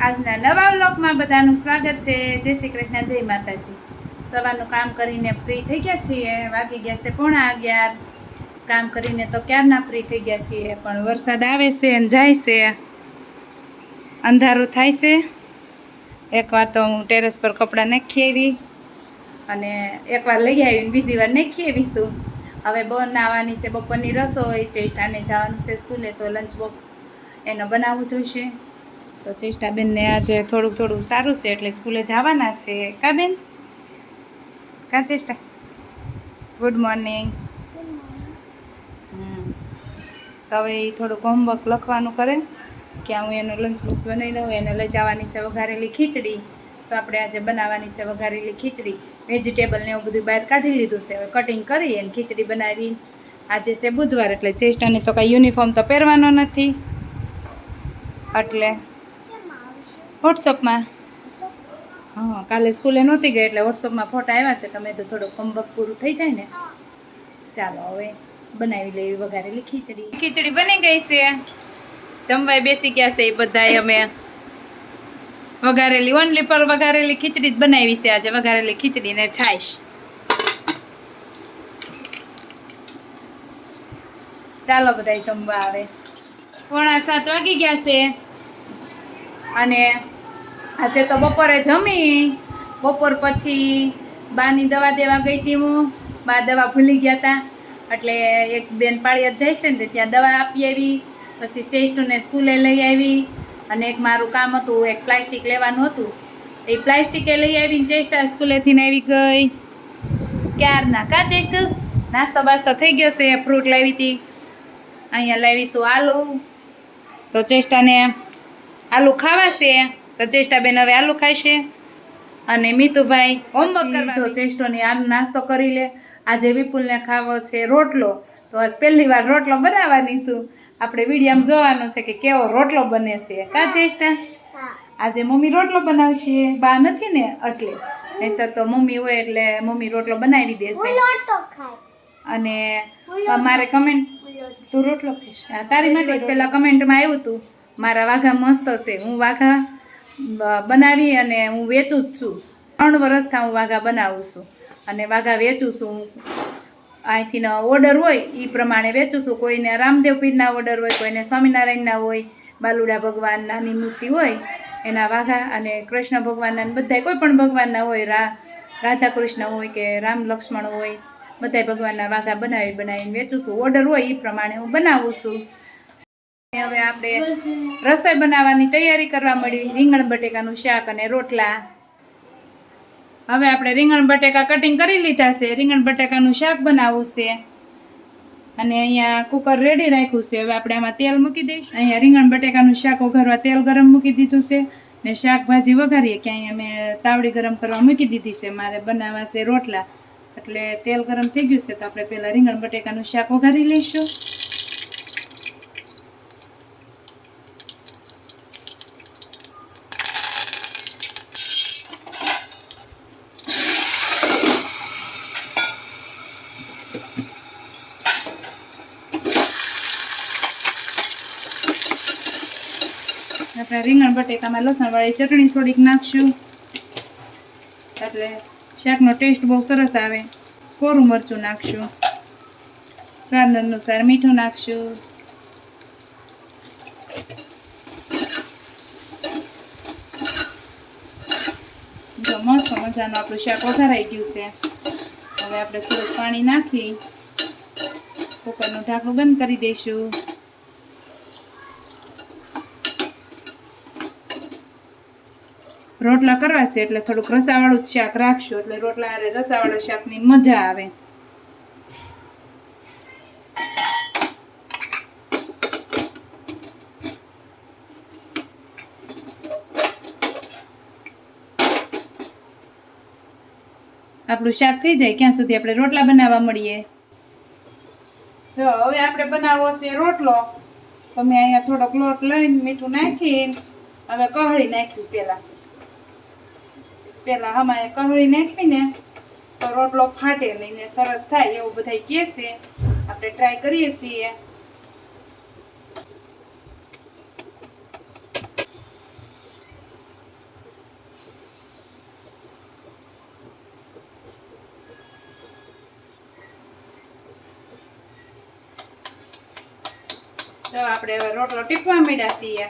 આજના નવા વ્લોગમાં બધાનું સ્વાગત છે. જય શ્રી કૃષ્ણ, જય માતાજી. સવારનું કામ કરીને ફ્રી થઈ ગયા છીએ. વાગી ગયા છે પોણા અગિયાર. કામ કરીને તો ક્યારના ફ્રી થઈ ગયા છીએ? પણ વરસાદ આવે છે અને જાય છે. અંધારું થાય છે. એકવાર તો હું ટેરેસ પર કપડાં નાખી આવી અને એકવાર લઈ આવીને બીજી વાર નાખી આવીશું હવે બનાવવાની છે, બપોરની રસોઈ ચેષ્ટાને જવાનું છે, સ્કૂલે તો લંચ બોક્સ એનો બનાવવું જોઈશે. તો ચેષ્ટાબેનને આજે થોડુંક થોડું સારું છે, એટલે સ્કૂલે જવાના છે. કા બેન? કા ચેષ્ટા? ગુડ મોર્નિંગ તો હવે એ થોડુંક હોમવર્ક લખવાનું કરે. કે હું એનું લંચ બોક્સ બનાવી દઉં, એને લઈ જવાની છે વઘારેલી ખીચડી. તો આપણે આજે બનાવવાની છે વઘારેલી ખીચડી. વેજીટેબલ ને એવું બધું બહાર કાઢી લીધું છે. હવે કટિંગ કરી અને ખીચડી બનાવી આજે છે બુધવાર, એટલે ચેષ્ટાની તો કાંઈ યુનિફોર્મ તો પહેરવાનો નથી. એટલે વોટ્સઅપમાં હા કાલે સ્કૂલે નહોતી ગઈ એટલે વોટ્સઅપમાં ફોટા આવ્યા છે. તમે તો થોડું કમબક પૂરું થઈ જાય ને. ચાલો હવે બનાવી લેવી વઘારેલી ખીચડી. ખીચડી બની ગઈ છે. જમવાય બેસી ગયા છે એ બધાય અમે. વઘારેલી ઓનલી પર વઘારેલી ખીચડી જ બનાવી છે આજે. વઘારેલી ખીચડી ને છાશ. ચાલો બધાય જમવા આવે. પોણા સાત વાગી ગયા છે. અને આજે તો બપોરે જમી બપોર પછી બાની દવા દેવા ગઈ હતી હું બા દવા ભૂલી ગયા હતા એટલે એક બેન પાળિયાદ જાય છે ને ત્યાં દવા આપી આવી પછી ચેસ્ટને સ્કૂલે લઈ આવી અને એક મારું કામ હતું એક પ્લાસ્ટિક લેવાનું હતું. એ પ્લાસ્ટિકે લઈ આવીને ચેસ્ટા સ્કૂલેથી ને આવી ગઈ. ક્યારના? કા ચેસ્ટ નાસ્તો બાસ્તો થઈ ગયો છે ફ્રૂટ લાવી હતી. અહીંયા લાવીશું આલુ. તો ચેષ્ટાને આલુ ખાવા છે તો ચેષ્ટાબેન હવે આલુ ખાશે અને મીતુભાઈ હોમવર્ક જો ચેષ્ટોની આ નાસ્તો કરી લે. આજે વિપુલને ખાવો છે રોટલો. તો આજ પહેલી વાર રોટલો બનાવવાની છું. આપણે વિડીયામાં જોવાનું છે કે કેવો રોટલો બને છે. કા ચેષ્ટા? આજે મમ્મી રોટલો બનાવશે. બા નથી ને એટલે. નહીં તો મમ્મી હોય એટલે મમ્મી રોટલો બનાવી દેશે. અને મારે કમેન્ટ તું રોટલો ખાઈશ. તારી માટે જ પહેલાં કમેન્ટમાં આવ્યું હતું મારા વાઘા મસ્ત છે. હું વાઘા બનાવી અને હું વેચું જ છું. ત્રણ વર્ષથી હું વાઘા બનાવું છું. અને વાઘા વેચું છું. હું અહીંથી ઓર્ડર હોય એ પ્રમાણે વેચું છું. કોઈને રામદેવ પીરના ઓર્ડર હોય, કોઈને સ્વામિનારાયણના હોય, બાલુડા ભગવાન નાની મૂર્તિ હોય, એના વાઘા અને કૃષ્ણ ભગવાનના બધા કોઈ પણ ભગવાનના હોય, રા રાધા કૃષ્ણ હોય કે રામ લક્ષ્મણ હોય, બધાય ભગવાનના વાઘા બનાવી બનાવીને વેચું છું. ઓર્ડર હોય એ પ્રમાણે હું બનાવું છું. હવે આપણે રસોઈ બનાવવાની તૈયારી કરવા મળી રીંગણ બટેકાનું શાક અને રોટલા. હવે આપણે રીંગણ બટેકા કટિંગ કરી લીધા છે. રીંગણ બટેકાનું શાક બનાવવું છે. અને અહીંયા કુકર રેડી રાખ્યું છે. હવે આપણે આમાં તેલ મૂકી દઈશું. અહીંયા રીંગણ બટેકાનું શાક વઘારવા તેલ ગરમ મૂકી દીધું છે. ને શાકભાજી વઘારીએ કે અહીંયા મેં તાવડી ગરમ કરવા મૂકી દીધી છે. મારે બનાવવા છે રોટલા. એટલે તેલ ગરમ થઈ ગયું છે, તો આપણે પહેલાં રીંગણ બટેકાનું શાક વઘારી લઈશું. આપણે રીંગણ, બટેકામાં, લસણવાળી ચટણી થોડીક નાખશું. એટલે શાકનો ટેસ્ટ બહુ સરસ આવે. કોરું મરચું નાખશું. સ્વાદ અનુસાર મીઠું નાખશું. જો મસ્ત મજાનું આપણું શાક વઘારાઈ ગયું છે. હવે આપણે થોડુંક પાણી નાખી. કુકરનું ઢાંકણું બંધ કરી દઈશું. રોટલા કરવા એટલે થોડુંક રસાવાળું જ શાક રાખશું એટલે રોટલા અરે રસાવાળા શાકની મજા આવે. આપણું શાક થઈ જાય, ક્યાં સુધી આપણે રોટલા બનાવવા મળીએ? જો, હવે આપણે બનાવવો છે રોટલો. તમે અહીંયા થોડોક લોટ લઈને મીઠું નાખીને, હવે કહળી નાખ્યું પહેલાં. પેલા હમાએ કહળી નાખવીને તો રોટલો ફાટે લઈને સરસ થાય એવું બધા કહે છે. આપણે ટ્રાય કરીએ છીએ. તો આપણે રોટલો ટીપવા મીડા છીએ.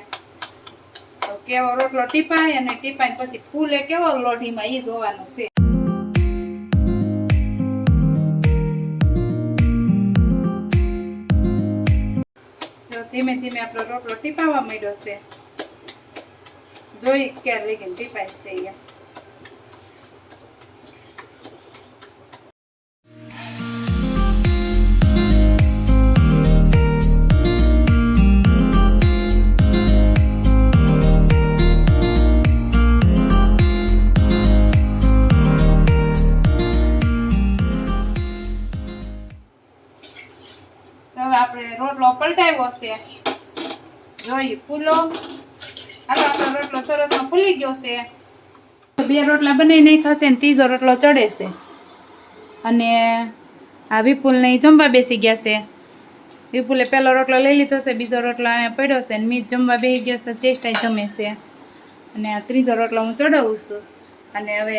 કેવો રોટલો ટીપાય અને ટીપાય પછી ફૂલે કેવો લોઢીમાં એ જોવાનું છે. ધીમે ધીમે આપણો રોટલો ટીપાવા માંડ્યો છે. જોઈ ક્યારે લગીને ટીપાય છે અહીંયા. રોટલો પલટાવ્યો છે જોઈ ફૂલો. હાલો, આપણો રોટલો સરસમાં ફૂલી ગયો છે. બે રોટલા બનાવી નાખ્યા છે ને ત્રીજો રોટલો ચડે છે. અને આ વિપુલને નહીં જમવા બેસી ગયા છે. વિપુલે પહેલો રોટલો લઈ લીધો છે, બીજો રોટલો અહીંયા પડ્યો છે ને મીત જમવા બેસી ગયો છે ચેસ્ટાઈ જમે છે. અને આ ત્રીજો રોટલો હું ચડાવું છું. અને હવે